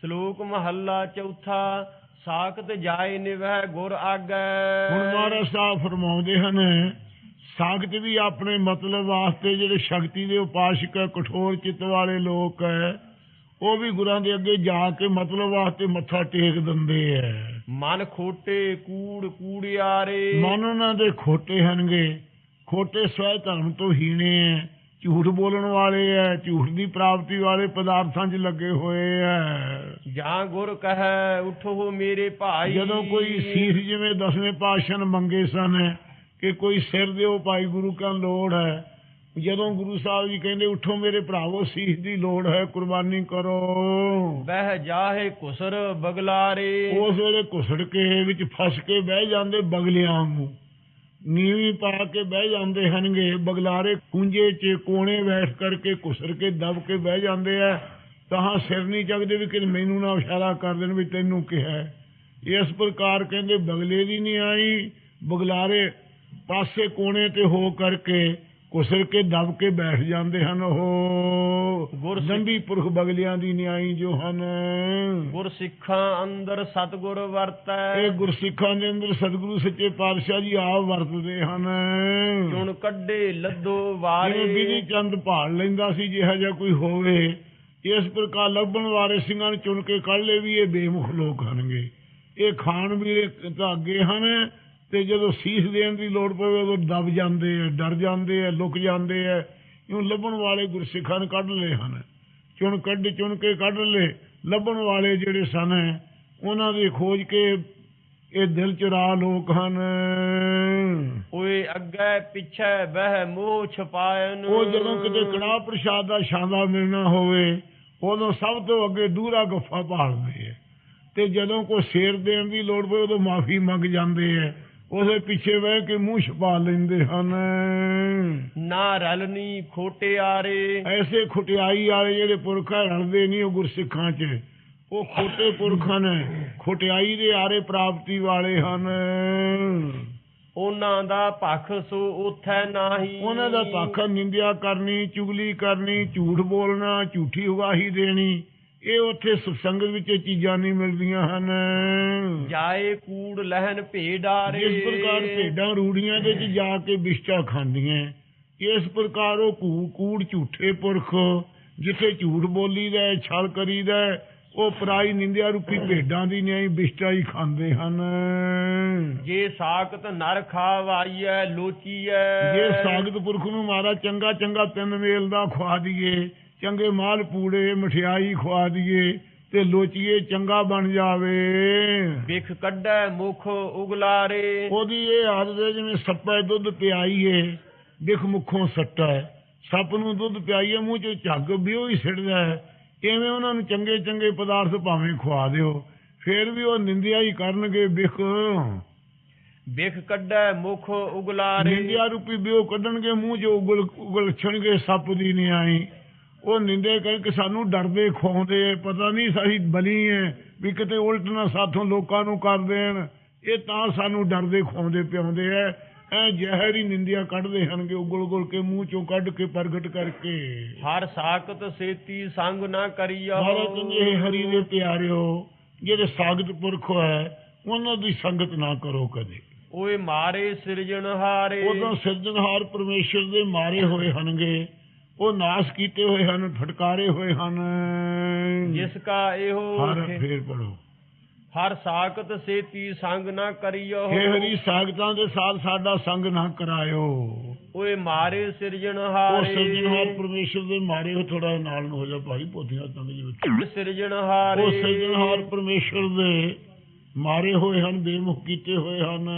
ਸ਼ਲੋਕ ਮਹੱਲਾ ਚੌਥਾ ਸਾਖਤ ਜਾਏ ਨਿਵਹਿ ਗੁਰ ਆਗੈ। ਹੁਣ ਮਹਾਰਾਜ ਸਾਹਿਬ ਫਰਮਾਉਂਦੇ ਹਨ ਸਾਖਤ ਵੀ ਆਪਣੇ ਮਤਲਬ ਵਾਸਤੇ ਜਿਹੜੇ ਸ਼ਕਤੀ ਦੇ ਉਪਾਸ਼ਕ ਕਠੋਰ ਚਿੱਤ ਵਾਲੇ ਲੋਕ ਹੈ ਉਹ ਵੀ ਗੁਰਾਂ ਦੇ ਅੱਗੇ ਜਾ ਕੇ ਮਤਲਬ ਵਾਸਤੇ ਮੱਥਾ ਟੇਕ ਦਿੰਦੇ ਐ ਮਨ ਖੋਟੇ ਕੂੜ ਕੂੜਿਆਰੇ। ਮਨ ਉਹਨਾਂ ਦੇ ਖੋਟੇ ਹਨਗੇ ਖੋਟੇ ਸਵੈ ਧਰਮ ਤੋਂ ਹੀਣੇ ਐ ਝੂਠ ਬੋਲਣ ਵਾਲੇ ਐ ਝੂਠ ਦੀ ਪ੍ਰਾਪਤੀ ਵਾਲੇ ਪਦਾਰਥਾਂ 'ਚ ਲੱਗੇ ਹੋਏ ਐ। ਜਾਂ ਗੁਰ ਕਹੈ ਉਠੋ ਮੇਰੇ ਭਾਈ। ਜਦੋਂ ਕੋਈ ਸੀਸ ਜਿਵੇਂ ਦਸਵੇਂ ਪਾਤਸ਼ਾਹ ਨੇ ਮੰਗੇ ਸਨ ਕਿ ਕੋਈ ਸਿਰ ਦਿਓ ਭਾਈ ਗੁਰੂ ਕਾ ਲੋੜ ਹੈ। ਜਦੋਂ ਗੁਰੂ ਸਾਹਿਬ ਜੀ ਕਹਿੰਦੇ ਉਠੋ ਮੇਰੇ ਭਰਾਵੋ ਸੀਸ ਦੀ ਲੋੜ ਹੈ ਕੁਰਬਾਨੀ ਕਰੋ। ਬਹਿ ਜਾਹੇ ਕੁਸਰ ਬਗਲਾਰੇ। ਉਸ ਵੇਲੇ ਘੁਸੜ ਕੇ ਵਿੱਚ ਫਸ ਕੇ ਬਹਿ ਜਾਂਦੇ ਬਗਲਿਆਂ ਵਾਂਗੂ। ਨੀਵੀਂ ਪਾ ਕੇ ਬਹਿ ਜਾਂਦੇ ਹਨਗੇ, ਬਗਲਾਰੇ ਕੁੰਜੇ 'ਚ ਕੋਣੇ ਬੈਠ ਕਰਕੇ ਘੁਸਰ ਕੇ ਦਬ ਕੇ ਬਹਿ ਜਾਂਦੇ ਆ, ਤਾਂ ਸਿਰ ਨਹੀਂ ਚੱਕਦੇ ਵੀ ਕਿ ਮੈਨੂੰ ਨਾ ਇਸ਼ਾਰਾ ਕਰ ਦੇਣ ਵੀ ਤੈਨੂੰ ਕਿਹਾ ਇਸ ਪ੍ਰਕਾਰ ਕਹਿੰਦੇ ਬਗਲੇ ਦੀ ਨਹੀਂ ਆਈ, ਬਗਲਾਰੇ ਪਾਸੇ ਕੋਣੇ ਤੇ ਹੋ ਕਰਕੇ ਘੁਸੜ ਕੇ ਦਬ ਕੇ ਬੈਠ ਜਾਂਦੇ ਹਨ ਉਹ। ਦੰਡੀ ਪੁਰਖ ਬਗਲਿਆਂ ਦੀ ਨਿਆਈ ਜੋ ਹਨ। ਗੁਰ ਸਿੱਖਾਂ ਅੰਦਰ ਸਤਗੁਰ ਵਰਤੈ। ਇਹ ਗੁਰਸਿੱਖਾਂ ਦੇ ਅੰਦਰ ਸਤਿਗੁਰੂ ਸੱਚੇ ਪਾਤਸ਼ਾਹ ਜੀ ਆਪ ਵਰਤਦੇ ਹਨ। ਚੁਣ ਕੱਢੇ ਲੱਦੋ ਵਾਰੇ। ਚੰਦ ਭਾਲ ਲੈਂਦਾ ਸੀ ਜਿਹੋ ਜਿਹਾ ਕੋਈ ਹੋਵੇ ਇਸ ਪ੍ਰਕਾਰ ਲੱਭਣ ਵਾਲੇ ਸਿੰਘਾਂ ਨੂੰ ਚੁਣ ਕੇ ਕੱਢ ਲਏ ਵੀ ਇਹ ਬੇਮੁਖ ਲੋਕ ਹਨਗੇ ਇਹ ਖਾਣ ਵੀ ਅੱਗੇ ਹਨ ਤੇ ਜਦੋਂ ਸੀਸ ਦੇਣ ਦੀ ਲੋੜ ਪਵੇ ਉਦੋਂ ਦਬ ਜਾਂਦੇ ਆ ਡਰ ਜਾਂਦੇ ਆ ਲੁਕ ਜਾਂਦੇ ਆ। ਇਉਂ ਲੱਭਣ ਵਾਲੇ ਗੁਰਸਿੱਖਾਂ ਨੇ ਕੱਢ ਲਏ ਹਨ। ਚੁਣ ਕੱਢ ਚੁਣ ਕੇ ਕੱਢ ਲਏ। ਲੱਭਣ ਵਾਲੇ ਜਿਹੜੇ ਸਨ ਉਹਨਾਂ ਦੀ ਖੋਜ ਕੇ ਇਹ ਦਿਲ ਚੁਰਾ ਲੋਕ ਹਨ। ਓਏ ਅੱਗੇ ਪਿੱਛੇ ਬਹਿ ਮੋਹ ਛਪਾਇਨ ਉਹ ਜਦੋਂ ਕਿਤੇ ਕੜਾਹ ਪ੍ਰਸ਼ਾਦ ਦਾ ਸ਼ਾਂਦਾ ਮਿਲਣਾ ਹੋਵੇ ਉਦੋਂ ਸਭ ਤੋਂ ਅੱਗੇ ਦੂਰਾ ਗੱਫਾ ਭਾਲਦੇ ਆ। ਤੇ ਜਦੋਂ ਕੋਈ ਸ਼ੇਰ ਦੇਣ ਦੀ ਲੋੜ ਪਵੇ ਉਦੋਂ ਮਾਫੀ ਮੰਗ ਜਾਂਦੇ ਆ। ਉਹਦੇ ਪਿੱਛੇ ਬਹਿ ਕੇ ਮੂੰਹ ਛਪਾ ਲੈਂਦੇ ਹਨ। ਨਾ ਰਲਨੀ ਖੋਟਿਆਰੇ ਐਸੇ ਖੁਟਿਆਈ ਵਾਲੇ ਜਿਹੜੇ ਪੁਰਖ ਰਲਦੇ ਨਹੀਂ ਉਹ ਗੁਰਸਿੱਖਾਂ 'ਚ। ਉਹ ਖੋਟੇ ਪੁਰਖ ਨੇ ਖੁਟਿਆਈ ਦੇ ਆਰੇ ਪ੍ਰਾਪਤੀ ਵਾਲੇ ਹਨ। ਉਹਨਾਂ ਦਾ ਪਖ ਸੋ ਉਥੈ ਨਾਹੀ। ਉਹਨਾਂ ਦਾ ਪੱਖ ਨਿੰਦਿਆ ਕਰਨੀ ਚੁਗਲੀ ਕਰਨੀ ਝੂਠ ਬੋਲਣਾ ਝੂਠੀ ਗਵਾਹੀ ਦੇਣੀ। ਇਹ ਉੱਥੇ ਸਤਸੰਗਤ ਵਿੱਚ ਇਹ ਚੀਜ਼ਾਂ ਨਹੀਂ ਮਿਲਦੀਆਂ ਹਨ। ਜਾਏ ਕੂੜ ਲਹਿਨ ਭੇਡਾਰੇ। ਜਿਸ ਪ੍ਰਕਾਰ ਭੇਡਾਂ ਰੂੜੀਆਂ ਦੇ ਵਿੱਚ ਜਾ ਕੇ ਵਿਸ਼ਟਾ ਖਾਂਦੀਆਂ ਇਸ ਪ੍ਰਕਾਰ ਉਹ ਕੂੜ ਝੂਠੇ ਪੁਰਖ ਜਿੱਥੇ ਝੂਠ ਬੋਲੀਦਾ ਛਲ ਕਰੀਦਾ ਉਹ ਪਰਾਈ ਨਿੰਦਿਆ ਰੂਪੀ ਭੇਡਾਂ ਦੀ ਨਿਆਈ ਵਿਸ਼ਟਾ ਹੀ ਖਾਂਦੇ ਹਨ। ਜੇ ਸਾਖਤ ਨਰ ਖਾਵਾਈਐ ਲੋਚੀਐ। ਜੇ ਸਾਗਤ ਪੁਰਖ ਨੂੰ ਮਾਰਾ ਚੰਗਾ ਚੰਗਾ ਤਿੰਨ ਵੇਲ ਦਾ ਖਵਾ ਦਈਏ ਚੰਗੇ ਮਾਲ ਪੂੜੇ ਮਠਿਆਈ ਖਵਾ ਦਈਏ ਤੇ ਲੋਚੀਏ ਚੰਗਾ ਬਣ ਜਾਵੇ। ਵਿਖ ਕੱਢੈ ਮੁਖ ਉਗਲਾਰੇ। ਉਹਦੀ ਇਹ ਆਦਤ ਹੈ ਜਿਵੇਂ ਸੱਪਾ ਦੁੱਧ ਪਿਆਈਏ ਦਿਖ ਮੁਖੋਂ ਸੱਟਾ। ਹੈ। ਸੱਪ ਨੂੰ ਦੁੱਧ ਪਿਆਈਏ ਮੂੰਹ ਚ ਝੱਗ ਬਿਓ ਹੀ ਸਿੱਟਦਾ ਹੈ। ਐਵੇਂ ਉਹਨਾਂ ਨੂੰ ਚੰਗੇ ਚੰਗੇ ਪਦਾਰਥ ਭਾਵੇਂ ਖਵਾ ਦਿਓ ਫੇਰ ਵੀ ਉਹ ਨਿੰਦਿਆ ਹੀ ਕਰਨਗੇ ਬਿਖ ਵਿਖ ਕੱਢੈ ਮੁਖ ਉਗਲਾਰੇ। ਨਿੰਦਿਆ ਰੂਪੀ ਬਿਓ ਕੱਢਣਗੇ ਮੂੰਹ ਚ ਉਗਲ ਉਗਲ ਛਣਗੇ ਸੱਪ ਦੀ ਨਹੀਂ ਆਈ ਉਹ ਨਿੰਦੇ ਕਰਕੇ ਸਾਨੂੰ ਡਰਦੇ ਖਵਾਉਂਦੇ ਪਤਾ ਨਹੀਂ ਸਹੀ ਬਲੀ ਹੈ ਵੀ ਕਿਤੇ ਉਲਟ ਨਾ ਸਾਥੋਂ ਲੋਕਾਂ ਨੂੰ ਕਰ ਦੇਣ। ਇਹ ਤਾਂ ਸਾਨੂੰ ਡਰਦੇ ਖਵਾਉਂਦੇ ਪਿਆਉਂਦੇ ਐ ਐ ਜ਼ਹਿਰ ਹੀ ਨਿੰਦਿਆ ਕੱਢਦੇ ਹਨਗੇ ਉਗਲ ਉਗਲ ਕੇ ਮੂੰਹ ਚੋਂ ਕੱਢ ਕੇ ਪ੍ਰਗਟ ਕਰਕੇ। ਹਰ ਸਾਖਤ ਸੇਤੀ ਸੰਗ ਨਾ ਕਰੀਓ ਮਹਾਰਾਜ "ਹੇ ਹਰੀ ਦੇ ਪਿਆਰਿਓ ਜਿਹੜੇ ਸਾਗਤ ਪੁਰਖ ਹੈ ਉਹਨਾਂ ਦੀ ਸੰਗਤ ਨਾ ਕਰੋ ਕਦੇ। ਓਏ ਮਾਰੇ ਸਿਰਜਣਹਾਰੇ। ਉਦੋਂ ਸਿਰਜਣਹਾਰ ਪਰਮੇਸ਼ਰ ਦੇ ਮਾਰੇ ਹੋਏ ਹਨਗੇ। ਉਹ ਨਾਸ ਕੀਤੇ ਹੋਏ ਹਨ ਫਟਕਾਰੇ ਹੋਏ ਹਨ। ਜਿਸ ਕਾ ਇਹੋ ਹਰ ਫੇਰ ਪੜੋ ਹਰ ਸਾਖਤ ਸੇਤੀ ਸੰਗ ਨਾ ਕਰੀਓ। ਹੇ ਹਰੀ ਸਾਗਤਾਂ ਦੇ ਸਾਥ ਸਾਡਾ ਸੰਗ ਨਾ ਕਰਾਇਓ। ਓਏ ਮਾਰੇ ਉਹ ਸਿਰਜਣਹਾਰੇ ਸਿਰਜਣਹਾਰ ਪਰਮੇਸ਼ਰ ਦੇ ਮਾਰੇ ਹੋ ਥੋੜਾ ਨਾਲ ਨੂੰ ਹੋ ਜਾ ਭਾਈ ਪੋਥੀਆਂ ਤੰਗ ਦੇ ਵਿੱਚ। ਸਿਰਜਣਹਾਰੇ ਉਹ ਸਿਰਜਣਹਾਰ ਪਰਮੇਸ਼ਰ ਦੇ ਮਾਰੇ ਹੋਏ ਹਨ ਬੇਮੁਖ ਕੀਤੇ ਹੋਏ ਹਨ।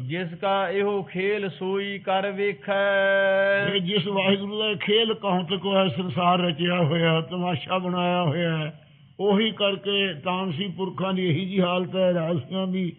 ਜਿਸ ਕਾ ਇਹੋ ਖੇਲ ਸੋਈ ਕਰ ਵੇਖੈ। ਜਿਸ ਵਾਹਿਗੁਰੂ ਦਾ ਖੇਲ ਕਹੋਂ ਤੱਕ ਹੈ ਸੰਸਾਰ ਰਚਿਆ ਹੋਇਆ ਤਮਾਸ਼ਾ ਬਣਾਇਆ ਹੋਇਆ ਹੈ। ਉਹੀ ਕਰਕੇ ਤਾਮਸੀ ਪੁਰਖਾਂ ਦੀ ਇਹੀ ਜੀ ਹਾਲਤ ਹੈ ਰਾਜਸੀਆਂ ਦੀ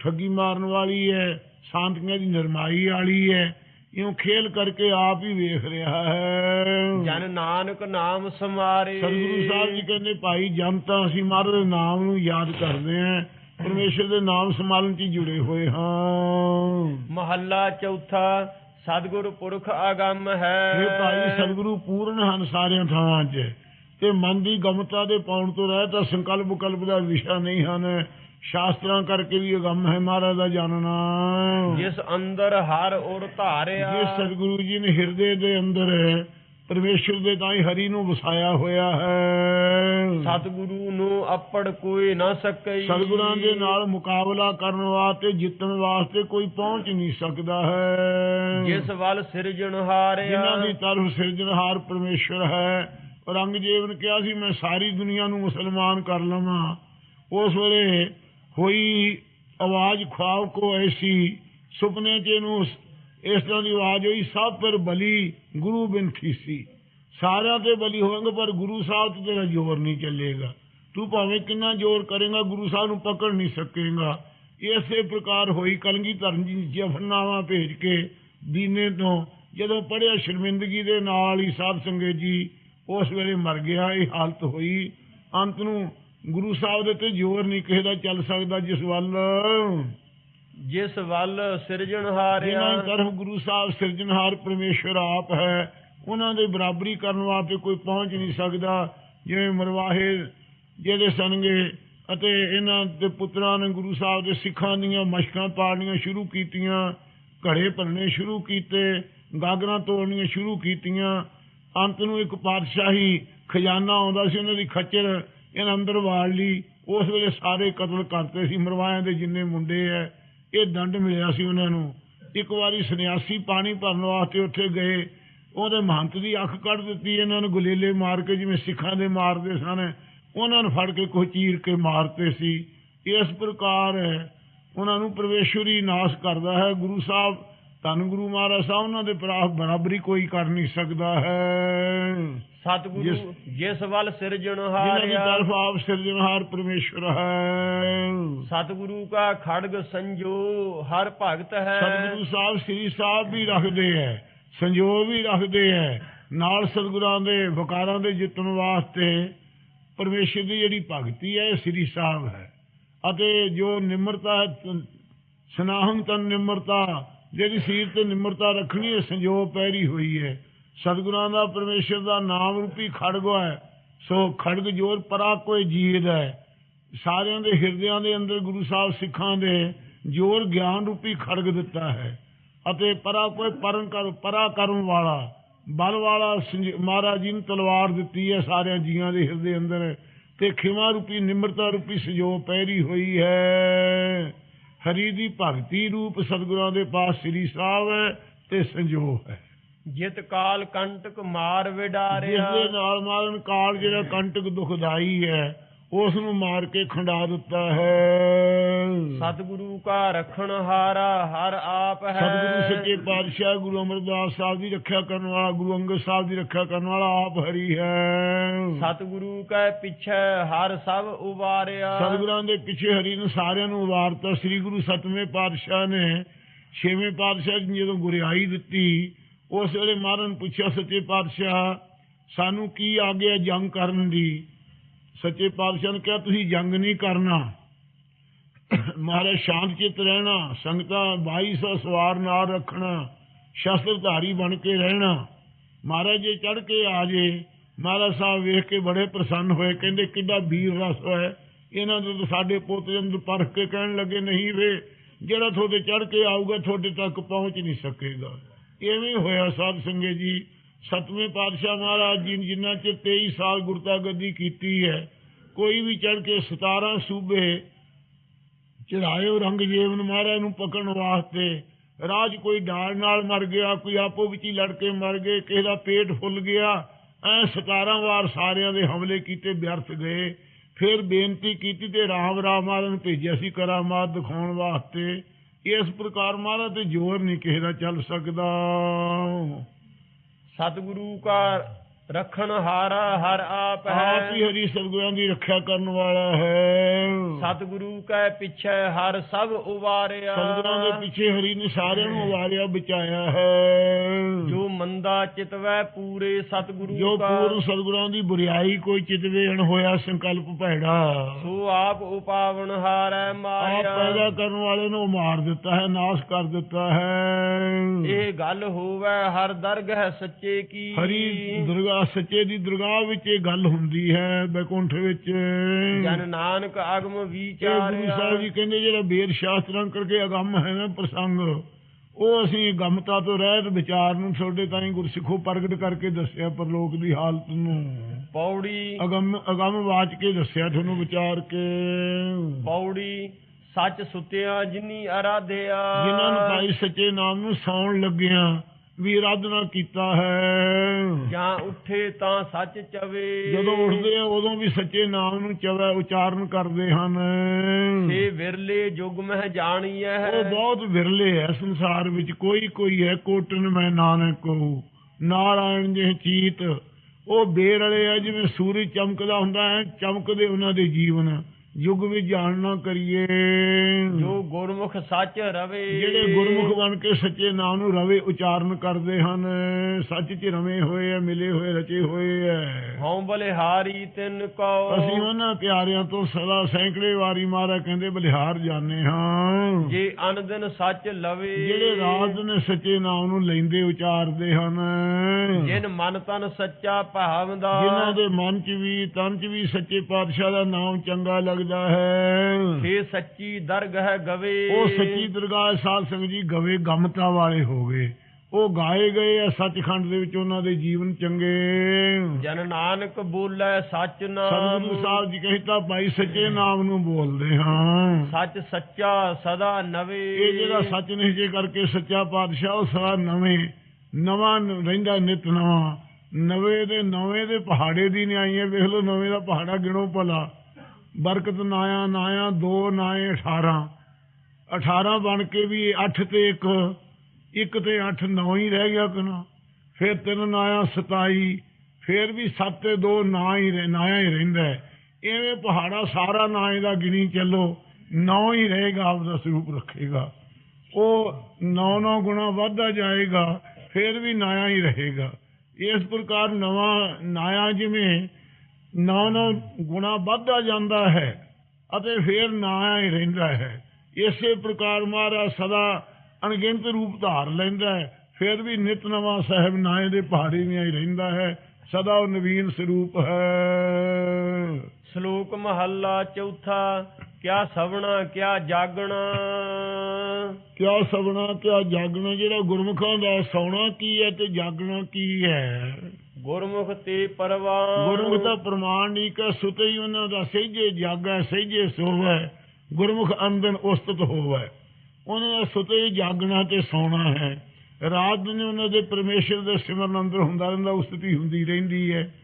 ਠੱਗੀ ਮਾਰਨ ਵਾਲੀ ਹੈ ਸ਼ਾਂਤੀਆਂ ਦੀ ਨਰਮਾਈ ਵਾਲੀ ਹੈ। ਇਉਂ ਖੇਲ ਕਰਕੇ ਆਪ ਹੀ ਵੇਖ ਰਿਹਾ ਹੈ। ਜਨ ਨਾਨਕ ਨਾਮ ਸਮਾਰੇ ਸਤਿਗੁਰੂ ਸਾਹਿਬ ਜੀ ਕਹਿੰਦੇ ਭਾਈ ਜਨਤਾ ਅਸੀਂ ਮਹਾਰਾਜ ਦੇ ਨਾਮ ਨੂੰ ਯਾਦ ਕਰਦੇ ਆਂ ਪਰਮੇਸ਼ਰ ਦੇ ਨਾਮ ਸਮਾਲਨ 'ਚ ਜੁੜੇ ਹੋਏ ਹਾਂ। ਮਹੱਲਾ ਚੌਥਾ ਸਤਿਗੁਰ ਪੁਰਖ ਆਗੰਮ ਹੈ। ਇਹ ਭਾਈ ਸਤਿਗੁਰੂ ਪੂਰਨ ਹਨ ਸਾਰਿਆਂ ਥਾਵਾਂ 'ਚ। ਤੇ ਮਨ ਦੀ ਗਮਤਾ ਦੇ ਪਾਉਣ ਤੋਂ ਰਹਿ ਤਾਂ ਸੰਕਲਪ ਕਲਪ ਦਾ ਵਿਸ਼ਾ ਨਹੀਂ ਹਨ। ਸ਼ਾਸਤਰਾਂ ਕਰਕੇ ਵੀ ਅਗੰਮ ਹੈ ਮਹਾਰਾਜ ਦਾ ਜਾਣਨਾ ਜਿਸ ਅੰਦਰ ਹਰ ਔਰ ਧਾਰਿਆ। ਜੇ ਸਤਿਗੁਰੂ ਜੀ ਨੇ ਹਿਰਦੇ ਦੇ ਅੰਦਰ ਪਰਮੇਸ਼ਰ ਦੇ ਤਾਂ ਹੀ ਹਰੀ ਨੂੰ ਵਸਾਇਆ ਹੋਇਆ ਹੈ। ਸਤਿਗੁਰੂ ਨੂੰ ਆਪੜ ਕੋਈ ਨਾ ਸਕਈ। ਸਤਿਗੁਰਾਂ ਦੇ ਨਾਲ ਮੁਕਾਬਲਾ ਕਰਨ ਵਾਸਤੇ ਜਿੱਤਣ ਵਾਸਤੇ ਕੋਈ ਪਹੁੰਚ ਨਹੀਂ ਸਕਦਾ ਹੈ। ਜਿਸ ਵੱਲ ਸਿਰਜਣਹਾਰਿਆ ਜਿਨ੍ਹਾਂ ਦੀ ਤਰਫ ਸਿਰਜਣਹਾਰ ਪਰਮੇਸ਼ਰ ਹੈ। ਔਰੰਗਜ਼ੇਬ ਨੇ ਕਿਹਾ ਸੀ ਮੈਂ ਸਾਰੀ ਦੁਨੀਆ ਨੂੰ ਮੁਸਲਮਾਨ ਕਰ ਲਵਾਂ। ਉਸ ਵੇਲੇ ਹੋਈ ਆਵਾਜ਼ ਖੁਆਬ ਕੋ ਐਸੀ, ਸੁਪਨੇ ਚ ਇਹਨੂੰ ਇਸ ਤਰ੍ਹਾਂ ਦੀ ਆਵਾਜ਼ ਹੋਈ, ਸਭ ਪਰ ਬਲੀ ਗੁਰੂ ਬਿਨ ਖੀਸੀ। ਸਾਰਿਆਂ ਤੇ ਬਲੀ ਹੋਵਾਂਗੇ, ਪਰ ਗੁਰੂ ਸਾਹਿਬ ਤੇ ਤੇਰਾ ਜ਼ੋਰ ਨਹੀਂ ਚੱਲੇਗਾ। ਤੂੰ ਭਾਵੇਂ ਕਿੰਨਾ ਜ਼ੋਰ ਕਰੇਗਾ, ਗੁਰੂ ਸਾਹਿਬ ਨੂੰ ਪਕੜ ਨਹੀਂ ਸਕੇਗਾ। ਇਸੇ ਪ੍ਰਕਾਰ ਹੋਈ ਕਲਗੀ ਧਰਨ ਜੀ ਜਫਰਨਾਮਾ ਭੇਜ ਕੇ ਦੀਨੇ ਤੋਂ ਜਦੋਂ ਪੜਿਆ ਸ਼ਰਮਿੰਦਗੀ ਦੇ ਨਾਲ ਹੀ ਸਾਧ ਸੰਗਤ ਜੀ ਉਸ ਵੇਲੇ ਮਰ ਗਿਆ, ਇਹ ਹਾਲਤ ਹੋਈ। ਅੰਤ ਨੂੰ ਗੁਰੂ ਸਾਹਿਬ ਦੇ ਤੇ ਜ਼ੋਰ ਨਹੀਂ ਕਿਸੇ ਦਾ ਚੱਲ ਸਕਦਾ ਜਿਸ ਵੱਲ। ਜਿਸ ਵੱਲ ਜਿਨ੍ਹਾਂ ਸਿਰਜਣਹਾਰਿਆ ਦੀ ਤਰਫ ਗੁਰੂ ਸਾਹਿਬ ਸਿਰਜਣਹਾਰ ਪਰਮੇਸ਼ਵਰ ਆਪ ਹੈ ਉਹਨਾਂ ਦੇ ਬਰਾਬਰੀ ਕਰਨ ਵਾਸਤੇ ਕੋਈ ਪਹੁੰਚ ਨਹੀਂ ਸਕਦਾ। ਜਿਵੇਂ ਮਰਵਾਹੇ ਜਿਹੜੇ ਸਨਗੇ ਅਤੇ ਇਹਨਾਂ ਦੇ ਪੁੱਤਰਾਂ ਨੇ ਗੁਰੂ ਸਾਹਿਬ ਦੇ ਸਿੱਖਾਂ ਦੀਆਂ ਮਸ਼ਕਾਂ ਪਾੜਨੀਆਂ ਸ਼ੁਰੂ ਕੀਤੀਆਂ ਘੜੇ ਭਰਨੇ ਸ਼ੁਰੂ ਕੀਤੇ ਗਾਗਰਾਂ ਤੋੜਨੀਆਂ ਸ਼ੁਰੂ ਕੀਤੀਆਂ। ਅੰਤ ਨੂੰ ਇੱਕ ਪਾਤਸ਼ਾਹੀ ਖਜ਼ਾਨਾ ਆਉਂਦਾ ਸੀ ਉਹਨਾਂ ਦੀ ਖੱਚਰ ਇਹਨਾਂ ਅੰਦਰ ਵਾੜ ਲਈ, ਉਸ ਵੇਲੇ ਸਾਰੇ ਕਤਲ ਕਰਤੇ ਸੀ, ਮਰਵਾਇਆਂ ਦੇ ਜਿੰਨੇ ਮੁੰਡੇ ਐ, ਇਹ ਦੰਡ ਮਿਲਿਆ ਸੀ ਉਹਨਾਂ ਨੂੰ। ਇੱਕ ਵਾਰੀ ਸੰਨਿਆਸੀ ਪਾਣੀ ਭਰਨ ਵਾਸਤੇ ਉੱਥੇ ਗਏ, ਉਹਦੇ ਮਹੰਤ ਦੀ ਅੱਖ ਕੱਢ ਦਿੱਤੀ, ਇਹਨਾਂ ਨੂੰ ਗੁਲੇਲੇ ਮਾਰ ਕੇ, ਜਿਵੇਂ ਸਿੱਖਾਂ ਦੇ ਮਾਰਦੇ ਸਨ, ਉਹਨਾਂ ਨੂੰ ਫੜ ਕੇ ਕੋਈ ਚੀਰ ਕੇ ਮਾਰਤੇ ਸੀ। ਇਸ ਪ੍ਰਕਾਰ, ਉਹਨਾਂ ਨੂੰ ਪਰਮੇਸ਼ਵਰੀ ਨਾਸ਼ ਕਰਦਾ ਹੈ। ਗੁਰੂ ਸਾਹਿਬ ਧੰਨ ਗੁਰੂ ਮਹਾਰਾਜ ਸਾਹਿਬ ਉਹਨਾਂ ਦੇ ਪ੍ਰਾਪ ਬਰਾਬਰੀ ਕੋਈ ਕਰ ਨਹੀਂ ਸਕਦਾ ਹੈ। ਸਤਿਗੁਰੂ ਜਿਸ- ਵੱਲ ਜਿਨ੍ਹਾਂ ਦੀ ਸਿਰਜਣਹਾਰਿਆ ਤਰਫ ਆਪ ਸਿਰਜਣਹਾਰ ਪਰਮੇਸ਼ਵਰ ਹੈ। ਸਤਿਗੁਰੂ ਕਾ ਖੜਗ ਸੰਜੋ ਹਰ ਭਗਤ ਹੈ। ਸਤਿਗੁਰੂ ਸਾਹਿਬ ਸ੍ਰੀ ਸਾਹਿਬ ਵੀ ਰੱਖਦੇ ਹੈ ਸੰਜੋਗ ਵੀ ਰੱਖਦੇ ਹੈ। ਨਾਲ ਸਤਿਗੁਰਾਂ ਦੇ ਵਕਾਰਾਂ ਦੇ ਜਿੱਤਣ ਵਾਸਤੇ ਪਰਮੇਸ਼ਰ ਦੀ ਜਿਹੜੀ ਭਗਤੀ ਹੈ ਇਹ ਸ੍ਰੀ ਸਾਹਿਬ ਹੈ। ਅਤੇ ਜੋ ਨਿਮਰਤਾ ਹੈ ਤ- ਸਨਾਹੰ ਤਨ ਨਿਮਰਤਾ ਜਿਹੜੀ ਸੀਰ ਤੇ ਨਿਮਰਤਾ ਰੱਖਣੀ ਹੈ, ਸੰਜੋਗ ਪੈਰੀ ਹੋਈ ਹੈ। ਸਤਿਗੁਰਾਂ ਦਾ, ਪਰਮੇਸ਼ਰ ਦਾ ਨਾਮ ਰੂਪੀ ਖੜਗ ਹੈ। ਸੋ ਖੜਗ ਜੋਰ ਪਰਾ ਕੋਈ ਜੀਦ ਹੈ। ਸਾਰਿਆਂ ਦੇ ਹਿਰਦਿਆਂ ਦੇ ਅੰਦਰ ਗੁਰੂ ਸਾਹਿਬ ਸਿੱਖਾਂ ਦੇ ਜੋਰ ਗਿਆਨ ਰੂਪੀ ਖੜਗ ਦਿੱਤਾ ਹੈ ਅਤੇ ਪਰਾ ਕੋਈ ਪਰਨ ਕਰ, ਪਰਾ ਕਰਨ ਵਾਲਾ, ਬਲ ਵਾਲਾ ਮਹਾਰਾਜ ਜੀ ਨੂੰ ਤਲਵਾਰ ਦਿੱਤੀ ਹੈ ਸਾਰਿਆਂ ਜੀਆਂ ਦੇ ਹਿਰਦੇ ਅੰਦਰ ਤੇ ਖਿਮਾ ਰੂਪੀ, ਨਿਮਰਤਾ ਰੂਪੀ ਸਜੋ ਪਹਿਰੀ ਹੋਈ ਹੈ। ਹਰੀ ਦੀ ਭਗਤੀ ਰੂਪ ਸਤਿਗੁਰਾਂ ਦੇ ਪਾਸ ਸ੍ਰੀ ਸਾਹਿਬ ਹੈ ਤੇ ਸੰਜੋਗ ਹੈ। ਜਿਤ ਕਾਲ ਕੰਟਕ ਮਾਰ ਜਿਸ ਵਿਡਾਰਿਆ ਦੇ ਨਾਲ ਮਾਰਨ ਕਾਲ ਜਿਹੜਾ ਕੰਟਕ ਦੁਖਦਾਈ ਹੈ ਉਸ ਨੂੰ ਮਾਰ ਕੇ ਖੰਡਾ ਦਿੱਤਾ ਹੈ। ਸਤਿਗੁਰੂ ਕਾ ਰਖਣ ਹਾਰਾ ਹਰ ਆਪ ਹੈ। ਸਤਿਗੁਰੂ ਸੱਚੇ ਪਾਤਸ਼ਾਹ ਗੁਰੂ ਅਮਰਦਾਸ ਸਾਹਿਬ ਦੀ ਰੱਖਿਆ ਕਰਨ ਵਾਲਾ ਗੁਰੂ ਅੰਗਦ ਸਾਹਿਬ ਦੀ ਰੱਖਿਆ ਕਰਨ ਵਾਲਾ ਆਪ ਹਰੀ ਹੈ। ਸਤਿਗੁਰੂ ਕੈ ਪਿਛੈ ਹਰ ਸਭ ਉਵਾਰਿਆ ਸਤਿਗੁਰਾਂ ਦੇ ਪਿੱਛੇ ਹਰੀ ਨੇ ਸਾਰਿਆਂ ਨੂੰ ਉਵਾਰਤਾ ਸ੍ਰੀ ਗੁਰੂ ਸਤਵੇਂ ਪਾਤਸ਼ਾਹ ਨੇ ਛੇਵੇਂ ਪਾਤਸ਼ਾਹ ਜੀ ਜਦੋਂ ਗੁਰਿਆਈ ਦਿੱਤੀ ਉਸ ਵੇਲੇ ਮਹਾਰਾਜ ਨੇ ਪੁੱਛਿਆ ਸੱਚੇ ਪਾਤਸ਼ਾਹ ਸਾਨੂੰ ਕੀ ਆਗਿਆ ਜੰਗ ਕਰਨ ਦੀ? ਸੱਚੇ ਪਾਤਸ਼ਾਹ ਨੇ ਕਿਹਾ, ਤੁਸੀਂ ਜੰਗ ਨਹੀਂ ਕਰਨਾ। ਮਹਾਰਾਜ ਸ਼ਾਂਤ ਚਿੱਤ ਰਹਿਣਾ, ਸੰਗਤਾਂ 2200 ਸਵਾਰ ਨਾਲ ਰੱਖਣਾ, ਸ਼ਸਤਰਧਾਰੀ ਬਣ ਕੇ ਰਹਿਣਾ। ਮਹਾਰਾਜ ਜੇ ਚੜ ਕੇ ਆ ਜੇ, ਮਹਾਰਾਜ ਸਾਹਿਬ ਵੇਖ ਕੇ ਬੜੇ ਪ੍ਰਸੰਨ ਹੋਏ, ਕਹਿੰਦੇ, ਕਿੱਡਾ ਵੀਰ ਰਸ ਹੈ। ਇਹਨਾਂ ਦੇ ਤਾਂ ਸਾਡੇ ਪੁੱਤ ਦੇ ਅੰਦਰ ਪਰਖ ਕੇ ਕਹਿਣ ਲੱਗੇ, ਨਹੀਂ ਵੇ, ਜਿਹੜਾ ਤੁਹਾਡੇ ਚੜ ਕੇ ਆਊਗਾ, ਤੁਹਾਡੇ ਤੱਕ ਪਹੁੰਚ ਨਹੀਂ ਸਕੇਗਾ। ਐਵੇਂ ਹੋਇਆ ਸਾਧ ਸੰਗਤ ਜੀ। ਸਤਵੇਂ ਪਾਤਸ਼ਾਹ ਮਹਾਰਾਜ ਜੀ ਨੇ ਜਿਨ੍ਹਾਂ ਚ 23 ਸਾਲ ਗੁਰਤਾ ਗੱਦੀ ਕੀਤੀ ਹੈ ਕੋਈ ਵੀ ਚੜ ਕੇ 17 ਸੂਬੇ ਚੜਾਏ ਔਰੰਗਜ਼ੇਬ ਨੂੰ ਮਹਾਰਾਜ ਨੂੰ ਪਕੜਨ ਵਾਸਤੇ, ਰਾਜ ਕੋਈ ਡਾਲ ਨਾਲ ਮਰ ਗਿਆ, ਕੋਈ ਆਪੋ ਵਿੱਚ ਹੀ ਲੜ ਕੇ ਮਰ ਗਏ, ਕਿਸੇ ਦਾ ਪੇਟ ਫੁੱਲ ਗਿਆ, ਐ 17 ਵਾਰ ਸਾਰਿਆਂ ਦੇ ਹਮਲੇ ਕੀਤੇ, ਵਿਅਰਥ ਗਏ। ਫਿਰ ਬੇਨਤੀ ਕੀਤੀ ਤੇ ਰਾਮ ਰਾਮ ਮਹਾਰਾਜ ਨੂੰ ਭੇਜਿਆ ਸੀ ਕਰਾਮਾਤ ਦਿਖਾਉਣ ਵਾਸਤੇ। ਇਸ ਪ੍ਰਕਾਰ ਮਹਾਰਾਜ ਤੇ ਜ਼ੋਰ ਨਹੀਂ ਕਿਸੇ ਦਾ ਚੱਲ ਸਕਦਾ। ਸਤਿਗੁਰੂ ਕਾ ਰਖਣ ਹਾਰਾ ਹਰ ਆਪ ਆਪ ਹੀ ਹੈ ਹਰੀ ਸਤਿਗੁਰਾਂ ਦੀ ਰੱਖਿਆ ਕਰਨ ਵਾਲਾ ਹੈ। ਸਤਿਗੁਰੂ ਕੈ ਪਿਛੈ ਹਰ ਸਭ ਉਵਾਰਿਆ। ਸਤਿਗੁਰਾਂ ਦੇ ਪਿੱਛੇ ਹਰੀ ਨੇ ਸਾਰਿਆਂ ਨੂੰ ਵਾਰਿਆ ਬਚਾਇਆ ਹੈ। ਜੋ ਮੰਦਾ ਚਿਤਵੈ ਪੂਰੇ ਸਤਿਗੁਰੂ ਜੋ ਪੂਰਨ ਸਤਿਗੁਰਾਂ ਦੀ ਬੁਰੀਾਈ ਕੋਈ ਚਿਤਵੇਣ ਹੋਇਆ ਸੰਕਲਪ ਭੈੜਾ। ਸੋ ਆਪ ਉਪਾਵਨ ਹਾਰੈ ਆਪ ਮਾਇਆ ਪੈਦਾ ਕਰਨ ਵਾਲੇ ਨੂੰ ਮਾਰ ਦਿੱਤਾ ਹੈ ਨਾਸ਼ ਕਰ ਦਿੱਤਾ ਹੈ। ਇਹ ਗੱਲ ਹੋਵੇ ਹਰ ਦਰਗਹ ਸੱਚੇ ਕੀ। ਹਰੀ ਦੁਰਗਾ ਸੱਚੇ ਦੀ ਦਰਗਾਹ ਵਿੱਚ ਇਹ ਗੱਲ ਹੁੰਦੀ ਹੈ ਬੈਕੁੰਠ ਵਿੱਚ। ਜਨ ਨਾਨਕ ਆਗਮ ਇਹ ਗੁਰੂ ਵਿਚਾਰਿਆ। ਸਾਹਿਬ ਜੀ ਕਹਿੰਦੇ ਜਿਹੜਾ ਵੇਦ ਸ਼ਾਸਤਰਾਂ ਕਰਕੇ ਅਗੰਮ ਹੈ ਨਾ ਪ੍ਰਸੰਗ ਉਹ ਅਸੀਂ ਗਮਤਾ ਤੋਂ ਰਹਿਤ ਵਿਚਾਰ ਨੂੰ ਤੁਹਾਡੇ ਤਾਈਂ ਗੁਰਸਿੱਖੋ ਪ੍ਰਗਟ ਕਰਕੇ ਦੱਸਿਆ ਪਰਲੋਕ ਦੀ ਹਾਲਤ ਨੂੰ। ਪੌੜੀ। ਅਗੰਮ ਅਗੰਮ ਵਾਚ ਕੇ ਦੱਸਿਆ ਤੁਹਾਨੂੰ ਵਿਚਾਰ ਕੇ। ਪੌੜੀ ਸੱਚ ਸੁਤਿਆ ਜਿਨੀ ਅਰਾਧਿਆ। ਜਿਨ੍ਹਾਂ ਨੂੰ ਭਾਈ ਸੱਚੇ ਨਾਮ ਨੂੰ ਸੌਣ ਲੱਗਿਆ ਵੀ ਅਰਾਧਨਾ ਕੀਤਾ ਹੈ। ਜਾਂ ਉੱਠੇ ਤਾਂ ਸੱਚ ਚਵੇ। ਜਦੋਂ ਉੱਠਦੇ ਆ ਉਦੋਂ ਵੀ ਸੱਚੇ ਨਾਮ ਨੂੰ ਚਵੈ ਉਚਾਰਨ ਕਰਦੇ ਹਨ। ਸੇ ਵਿਰਲੇ ਜੁਗ ਮਹਿ ਜਾਣੀਐ। ਉਹ ਬਹੁਤ ਵਿਰਲੇ ਹੈ ਸੰਸਾਰ ਵਿੱਚ ਕੋਈ ਕੋਈ ਹੈ ਕੋਟਨ ਮੈਂ ਨਾਨਕ ਕੋ ਨਾਰਾਇਣ ਜੇ ਚੀਤ। ਉਹ ਬੇਰ ਵਾਲੇ ਆ ਜਿਵੇਂ ਸੂਰਜ ਚਮਕਦਾ ਹੁੰਦਾ ਹੈ ਚਮਕਦੇ ਉਹਨਾਂ ਦੇ ਜੀਵਨ। ਯੁੱਗ ਵਿੱਚ ਜਾਣਨਾ ਕਰੀਏ। ਜੋ ਗੁਰਮੁਖ ਸੱਚ ਰਵੇ। ਜਿਹੜੇ ਗੁਰਮੁਖ ਬਣ ਕੇ ਸੱਚੇ ਨਾਮ ਨੂੰ ਰਵੇ ਉਚਾਰਨ ਕਰਦੇ ਹਨ। ਸੱਚ 'ਚ ਰਵੇਂ ਹੋਏ ਆ ਮਿਲੇ ਹੋਏ ਰਚੇ ਹੋਏ ਆ ਹਉ ਬਲਿਹਾਰੀ ਤਿੰਨ ਕੋ ਅਸੀਂ ਉਹਨਾਂ ਪਿਆਰਿਆਂ ਤੋਂ ਸਦਾ ਸੈਂਕੜੇ ਵਾਰੀ ਮਾਰਾ ਕਹਿੰਦੇ ਬਲਿਹਾਰ ਜਾਣੇ ਹਾਂ। ਜੇ ਅਨ ਦਿਨ ਸੱਚ ਲਵੇ। ਜਿਹੜੇ ਰਾਤ ਨੇ ਸੱਚੇ ਨਾਮ ਨੂੰ ਲੈਂਦੇ ਉਚਾਰਦੇ ਹਨ। ਜਿਨ ਮਨ ਤਨ ਸੱਚਾ ਭਾਵਦਾ। ਜਿਨ੍ਹਾਂ ਦੇ ਮਨ 'ਚ ਵੀ ਤਨ 'ਚ ਵੀ ਸੱਚੇ ਪਾਤਸ਼ਾਹ ਦਾ ਨਾਮ ਚੰਗਾ ਲੱਗਦਾ ਹੈ। ਸੇ ਸੱਚੀ ਦਰਗਹ ਗਵੇ। ਉਹ ਸੱਚੀ ਦਰਗਾਹ ਸਾਧ ਸੰਗਤ ਜੀ ਗਵੇ ਗਮਤਾ ਵਾਲੇ ਹੋ ਗਏ। ਉਹ ਗਾਏ ਗਏ ਆ ਸੱਚਖੰਡ ਦੇ ਵਿੱਚ ਉਹਨਾਂ ਦੇ ਜੀਵਨ ਚੰਗੇ। ਜਨ ਨਾਨਕ ਬੋਲੇ ਸੱਚ ਨਾਮ। ਸਤਿਗੁਰੂ ਸਾਹਿਬ ਜੀ ਕਹਿੰਦਾ ਭਾਈ ਸੱਚੇ ਨਾਮ ਨੂੰ ਬੋਲਦੇ ਹਾਂ। ਸੱਚ ਸੱਚਾ ਸਦਾ ਨਵੇ। ਇਹ ਜਿਹੜਾ ਸੱਚ ਨਿਸ਼ਚੈ ਕਰਕੇ ਸੱਚਾ ਪਾਤਸ਼ਾਹ ਉਹ ਸਦਾ ਨਵੇਂ। ਨਵਾਂ ਰਹਿੰਦਾ ਨਿਤ ਨਵਾਂ। ਨਵੇਂ ਦੇ ਨਵੇਂ ਦੇ ਪਹਾੜੇ ਦੀ ਨਿਆਈ ਹੈ ਵੇਖ ਲਓ ਨਵੇਂ ਦਾ ਪਹਾੜਾ ਗਿਣੋ ਭਲਾ। ਬਰਕਤ ਨਾਇਆ ਨਾਇਆ ਦੋ ਨਾਏ 18 18 ਬਣ ਕੇ ਵੀ 8 ਤੇ 1 1 ਤੇ 8 9 ਹੀ ਰਹਿ ਗਿਆ ਕਿਨਾ ਫਿਰ ਤਿੰਨ ਨਾਇਆ 27 ਫਿਰ ਵੀ 7 ਤੇ 2 ਨਾ ਹੀ ਰਹਿ- ਨਾਇਆ ਹੀ ਰਹਿੰਦਾ ਐਵੇਂ ਪਹਾੜਾ ਸਾਰਾ ਨਾਏ ਦਾ ਗਿਣੀ ਚੱਲੋ 9 ਹੀ ਰਹੇਗਾ, ਆਪਦਾ ਸਰੂਪ ਰੱਖੇਗਾ। ਉਹ 9-9 ਗੁਣਾ ਵੱਧਦਾ ਜਾਏਗਾ, ਫਿਰ ਵੀ ਨਾਇਆ ਹੀ ਰਹੇਗਾ। ਇਸ ਪ੍ਰਕਾਰ ਨਵਾਂ ਨਾਇਆ ਜਿਵੇਂ 9-9 ਗੁਣਾ ਵੱਧਦਾ ਜਾਂਦਾ ਹੈ ਅਤੇ ਫਿਰ ਨਾਇਆ ਹੀ ਰਹਿੰਦਾ ਹੈ। ਇਸੇ ਪ੍ਰਕਾਰ ਮਹਾਰਾਜ ਸਦਾ ਅਣਗਿਣਤ ਰੂਪ ਧਾਰ ਲੈਂਦਾ ਹੈ। ਫਿਰ ਵੀ ਨਿਤ ਨਵਾਂ ਸਾਹਿਬ ਨਾਏ ਦੇ ਪਹਾੜੇ ਵਿੱਚ ਹੀ ਰਹਿੰਦਾ ਹੈ। ਸਦਾ ਉਹ ਨਵੀਨ ਸਰੂਪ ਹੈ। ਸ਼ਲੋਕ ਮਹੱਲਾ ਚੌਥਾ ਕਿਆ ਸਵਣਾ ਕਿਆ ਜਾਗਣਾ। ਕਿਆ ਸਵਣਾ ਕਿਆ ਜਾਗਣਾ ਜਿਹੜਾ ਗੁਰਮੁਖਾਂ ਦਾ ਸੌਣਾ ਕੀ ਹੈ ਤੇ ਜਾਗਣਾ ਕੀ ਹੈ? ਗੁਰਮੁਖ ਤੇ ਪਰਵਾਨ। ਗੁਰਮੁਖ ਦਾ ਪ੍ਰਮਾਣ ਨਹੀਂ ਕਿ ਸੁਤੇ ਹੀ ਉਹਨਾਂ ਦਾ ਸਹਿਜੇ ਜਾਗੈ ਸਹਿਜੇ ਸੋਵੈ। ਗੁਰਮੁਖ ਅੰਦਨ ਉਸਤਤ ਹੋਵੈ। ਉਹਨਾਂ ਦਾ ਸੁਤੇ ਹੀ ਜਾਗਣਾ ਤੇ ਸੌਣਾ ਹੈ। ਰਾਤ ਦਿਨ ਉਹਨਾਂ ਦੇ ਪਰਮੇਸ਼ਰ ਦੇ ਸਿਮਰਨ ਅੰਦਰ ਹੁੰਦਾ ਰਹਿੰਦਾ ਉਸਤਤੀ ਹੁੰਦੀ ਰਹਿੰਦੀ ਹੈ।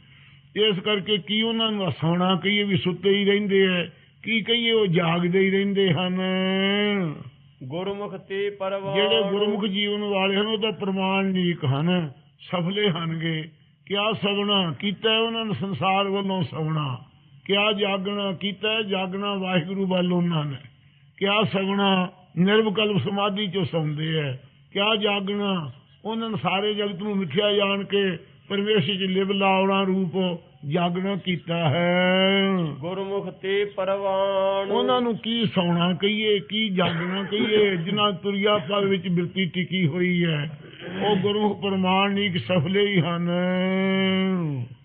ਇਸ ਕਰਕੇ ਕੀ ਉਹਨਾਂ ਨੂੰ ਸੌਣਾ ਕਹੀਏ ਵੀ ਸੁੱਤੇ ਹੀ ਰਹਿੰਦੇ ਹੈ। ਕੀ ਕਹੀਏ ਉਹ ਜਾਗਦੇ ਹੀ ਰਹਿੰਦੇ ਹਨ। ਗੁਰਮੁਖ ਤੇ ਪਰਵਾਨ। ਜਿਹੜੇ ਗੁਰਮੁਖ ਜੀਵਨ ਵਾਲੇ ਹਨ ਉਹ ਤਾਂ ਪ੍ਰਮਾਣ ਨੀਕ ਹਨ ਸਫਲੇ ਹਨਗੇ ਕਿਆ ਸਗਣਾ ਕੀਤਾ ਉਹਨਾਂ ਨੇ ਸੰਸਾਰ ਵੱਲੋਂ ਸਵਣਾ? ਕਿਆ ਜਾਗਣਾ ਕੀਤਾ ਜਾਗਣਾ ਵਾਹਿਗੁਰੂ ਵੱਲ ਉਹਨਾਂ ਨੇ। ਕਿਆ ਸਗਣਾ ਨਿਰਵਕਲਪ ਸਮਾਧੀ ਚੋਂ ਸੌਂਦੇ ਐ ਕਿਆ ਜਾਗਣਾ? ਉਹਨਾਂ ਨੇ ਸਾਰੇ ਜਗਤ ਨੂੰ ਮਿਥਿਆ ਜਾਣ ਕੇ ਪਰਮੇਸ਼ਰ ਚ ਲਿਵ ਲਾਉਣਾ ਰੂਪ ਜਾਗਣਾ ਕੀਤਾ ਹੈ। ਗੁਰਮੁਖ ਤੇ ਪਰਵਾਨ ਉਹਨਾਂ ਨੂੰ ਕੀ ਸੌਣਾ ਕਹੀਏ ਕੀ ਜਾਗਣਾ ਕਹੀਏ? ਜਿਨ੍ਹਾਂ ਤੁਰਿਆ ਪਦ ਵਿੱਚ ਬਿਰਤੀ ਟਿਕੀ ਹੋਈ ਹੈ। ਉਹ ਗੁਰੂ ਪ੍ਰਮਾਣਿਕ ਸਫਲੇ ਹੀ ਹਨ।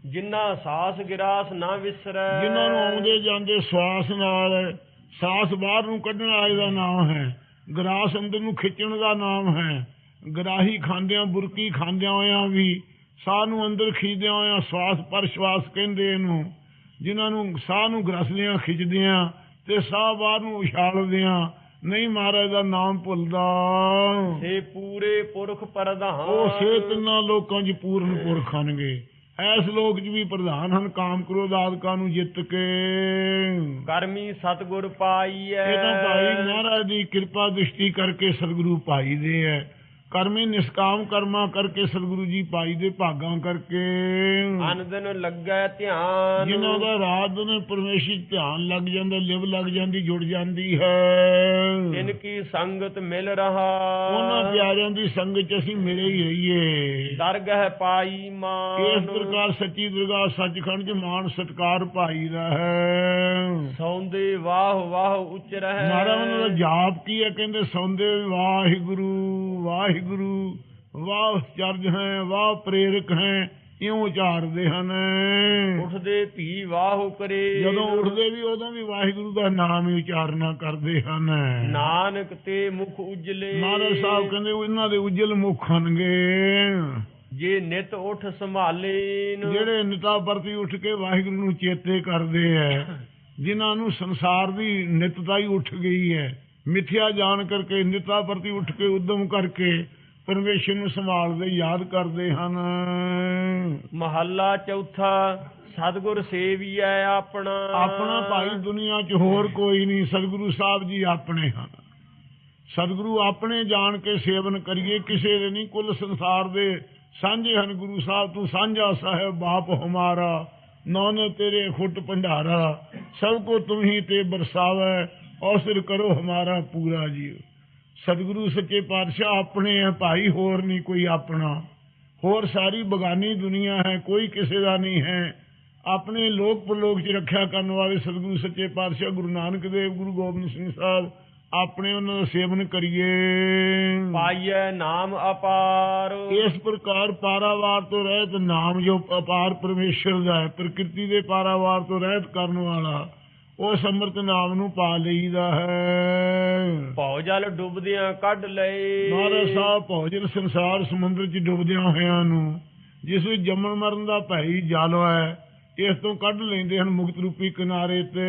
ਜਿਨ੍ਹਾਂ ਸਾਸ ਗਿਰਾਸ ਨਾ ਵਿਸਰੈ। ਜਿਨ੍ਹਾਂ ਨੂੰ ਆਉਂਦੇ ਜਾਂਦੇ ਸਵਾਸ ਨਾਲ ਸਾਸ ਬਾਹਰ ਨੂੰ ਕੱਢਣ ਵਾਲੇ ਦਾ ਨਾਮ ਹੈ ਗਰਾਸ ਅੰਦਰ ਨੂੰ ਖਿੱਚਣ ਦਾ ਨਾਮ ਹੈ ਗਰਾਹੀ ਖਾਂਦਿਆਂ ਬੁਰਕੀ ਖਾਂਦਿਆਂ ਹੋਇਆਂ ਵੀ ਸਾਹ ਨੂੰ ਅੰਦਰ ਖਿੱਚਦਿਆਂ ਹੋਇਆਂ ਸਵਾਸ ਪਰ ਸਵਾਸ ਕਹਿੰਦੇ ਇਹਨੂੰ। ਜਿਨ੍ਹਾਂ ਨੂੰ ਸਾਹ ਨੂੰ ਗਰਸਦਿਆਂ ਖਿੱਚਦਿਆਂ ਤੇ ਸਾਹ ਬਾਹਰ ਨੂੰ ਉਛਾਲਦਿਆਂ ਨਹੀਂ ਮਹਾਰਾਜ ਦਾ ਨਾਮ ਭੁੱਲਦਾ। ਸੇ ਪੂਰੇ ਪੁਰਖ ਪ੍ਰਧਾਨ। ਉਹ ਸੇ ਤਿੰਨਾਂ ਲੋਕਾਂ 'ਚ ਪੂਰਨ ਪੁਰਖ ਹਨਗੇ ਐਸ ਲੋਕ 'ਚ ਵੀ ਪ੍ਰਧਾਨ ਹਨ ਕਾਮ ਕ੍ਰੋਧ ਆਦਿਕਾਂ ਨੂੰ ਜਿੱਤ ਕੇ। ਕਰਮੀ ਸਤਗੁਰ ਪਾਈਐ ਇਹ ਤਾਂ ਭਾਈ ਮਹਾਰਾਜ ਦੀ ਕਿਰਪਾ ਦ੍ਰਿਸ਼ਟੀ ਕਰਕੇ ਸਤਿਗੁਰੂ ਪਾਈ ਦੇ ਹੈ ਕਰਮੀ ਨਿਸਕਾਮ ਕਰਮਾ ਕਰਕੇ ਸਤਿਗੁਰੂ ਜੀ ਪਾਈ ਦੇ ਭਾਗਾਂ ਕਰਕੇ। ਅਨ ਦਿਨ ਲੱਗੈ ਧਿਆਨ। ਜਿਨ੍ਹਾਂ ਦਾ ਰਾਤ ਦਿਨ ਪਰਮੇਸ਼ਰ ਧਿਆਨ ਲੱਗ ਜਾਂਦਾ ਲਿਵ ਲੱਗ ਜਾਂਦੀ ਜੁੜ ਜਾਂਦੀ ਹੈ। ਜਿਨ ਕੀ ਸੰਗਤ ਮਿਲ ਰਹਾ। ਉਹਨਾਂ ਪਿਆਰਿਆਂ ਦੀ ਸੰਗਤ 'ਚ ਅਸੀਂ ਮਿਲੇ ਹੀ ਰਹੀਏ। ਦਰਗਹ ਪਾਈ ਮਾਨ। ਇਸ ਪ੍ਰਕਾਰ ਸੱਚੀ ਦਰਗਾਹ ਸੱਚਖੰਡ 'ਚ ਮਾਣ ਸਤਕਾਰ ਭਾਈ ਦਾ ਹੈ। ਸੌਂਦੇ ਵਾਹ ਵਾਹ ਉੱਚ ਰਹਿ। ਮਹਾਰਾਜ ਉਹਨਾਂ ਦਾ ਜਾਪ ਕੀ ਹੈ? ਕਹਿੰਦੇ ਸੌਂਦੇ ਵਾਹਿਗੁਰੂ ਵਾਹਿਗੁਰੂ ਵਾਹ ਚਰਜ ਹੈ ਵਾਹ ਪ੍ਰੇਰਕ ਹੈ ਇਉਂ ਉਚਾਰਦੇ ਹਨ। ਉਠਦੇ ਭੀ ਵਾਹੋ ਕਰੇ। ਜਦੋਂ ਉੱਠਦੇ ਵੀ ਉਦੋਂ ਵੀ ਵਾਹਿਗੁਰੂ ਦਾ ਨਾਮ ਹੀ ਉਚਾਰਨਾ ਕਰਦੇ ਹਨ। ਨਾਨਕ ਤੇ ਮੁਖ ਉਜਲੇ। ਮਹਾਰਾਜ ਸਾਹਿਬ ਕਹਿੰਦੇ ਉਹ ਇਹਨਾਂ ਦੇ ਉਜਲ ਮੁਖ ਹਨਗੇ ਜੇ ਨਿਤ ਉਠ ਸੰਭਾਲੇਨ। ਜਿਹੜੇ ਨਿਤਾ ਪ੍ਰਤੀ ਉੱਠ ਕੇ ਵਾਹਿਗੁਰੂ ਨੂੰ ਚੇਤੇ ਕਰਦੇ ਐ ਜਿਨ੍ਹਾਂ ਨੂੰ ਸੰਸਾਰ ਦੀ ਨਿਤਤਾ ਹੀ ਉੱਠ ਗਈ ਹੈ ਮਿਥਿਆ ਜਾਣ ਕਰਕੇ ਨਿਤਾ ਪ੍ਰਤੀ ਉੱਠ ਕੇ ਉਦਮ ਕਰਕੇ ਪਰਮੇਸ਼ਰ ਨੂੰ ਸੰਭਾਲਦੇ ਯਾਦ ਕਰਦੇ ਹਨ। ਮਹੱਲਾ ਚੌਥਾ ਸਤਿਗੁਰ ਸੇਵੀਐ ਆਪਣਾ। ਆਪਣਾ ਭਾਈ ਦੁਨੀਆ 'ਚ ਹੋਰ ਕੋਈ ਨਹੀਂ ਸਤਿਗੁਰੂ ਸਾਹਿਬ ਜੀ ਆਪਣੇ ਹਨ। ਸਤਿਗੁਰੂ ਆਪਣੇ ਜਾਣ ਕੇ ਸੇਵਨ ਕਰੀਏ ਕਿਸੇ ਦੇ ਨਹੀਂ ਕੁੱਲ ਸੰਸਾਰ ਦੇ ਸਾਂਝੇ ਹਨ। ਗੁਰੂ ਸਾਹਿਬ ਤੂੰ ਸਾਂਝਾ ਸਾਹਿਬ ਬਾਪ ਹਮਾਰਾ ਨੌਨੇ ਤੇਰੇ ਖੁੱਟ ਭੰਡਾਰਾ ਸਭ ਕੋ ਤੁਮ ਹੀ ਤੇ ਬਰਸਾਵੇ। ਔਸਰ ਕਰੋ ਹਮਾਰਾ ਪੂਰਾ ਜੀ ਸਤਿਗੁਰੂ ਸੱਚੇ ਪਾਤਸ਼ਾਹ ਆਪਣੇ ਹੈ ਭਾਈ ਹੋਰ ਨਹੀਂ ਕੋਈ ਆਪਣਾ। ਹੋਰ ਸਾਰੀ ਬਗਾਨੀ ਦੁਨੀਆ ਹੈ ਕੋਈ ਕਿਸੇ ਦਾ ਨਹੀਂ ਹੈ। ਆਪਣੇ ਲੋਕ ਪਰਲੋਕ ਚ ਰੱਖਿਆ ਕਰਨ ਵਾਲੇ ਸਤਿਗੁਰੂ ਸੱਚੇ ਪਾਤਸ਼ਾਹ ਗੁਰੂ ਨਾਨਕ ਦੇਵ ਗੁਰੂ ਗੋਬਿੰਦ ਸਿੰਘ ਸਾਹਿਬ ਆਪਣੇ ਉਹਨਾਂ ਦਾ ਸੇਵਨ ਕਰੀਏ। ਪਾਈਐ ਨਾਮ ਅਪਾਰ। ਇਸ ਪ੍ਰਕਾਰ ਪਾਰਾਵਾਰ ਤੋਂ ਰਹਿਤ ਨਾਮ ਜੋ ਅਪਾਰ ਪਰਮੇਸ਼ਰ ਦਾ ਹੈ ਪ੍ਰਕਿਰਤੀ ਦੇ ਪਾਰਾਵਾਰ ਤੋਂ ਰਹਿਤ ਕਰਨ ਵਾਲਾ ਉਸ ਅੰਮ੍ਰਿਤ ਨਾਮ ਨੂੰ ਪਾ ਲਈਦਾ ਹੈ। ਭਉ ਜਲ ਡੁੱਬਦਿਆਂ ਕੱਢ ਲਏ। ਮਹਾਰਾਜ ਸਾਹਿਬ ਭੋਜਨ ਸੰਸਾਰ ਸਮੁੰਦਰ 'ਚ ਡੁੱਬਦਿਆਂ ਹੋਇਆਂ ਨੂੰ ਜਿਸ ਵਿੱਚ ਜੰਮਣ ਮਰਨ ਦਾ ਭਈ ਜਲ ਹੈ ਇਸ ਤੋਂ ਕੱਢ ਲੈਂਦੇ ਹਨ ਮੁਕਤ ਰੂਪੀ ਕਿਨਾਰੇ ਤੇ।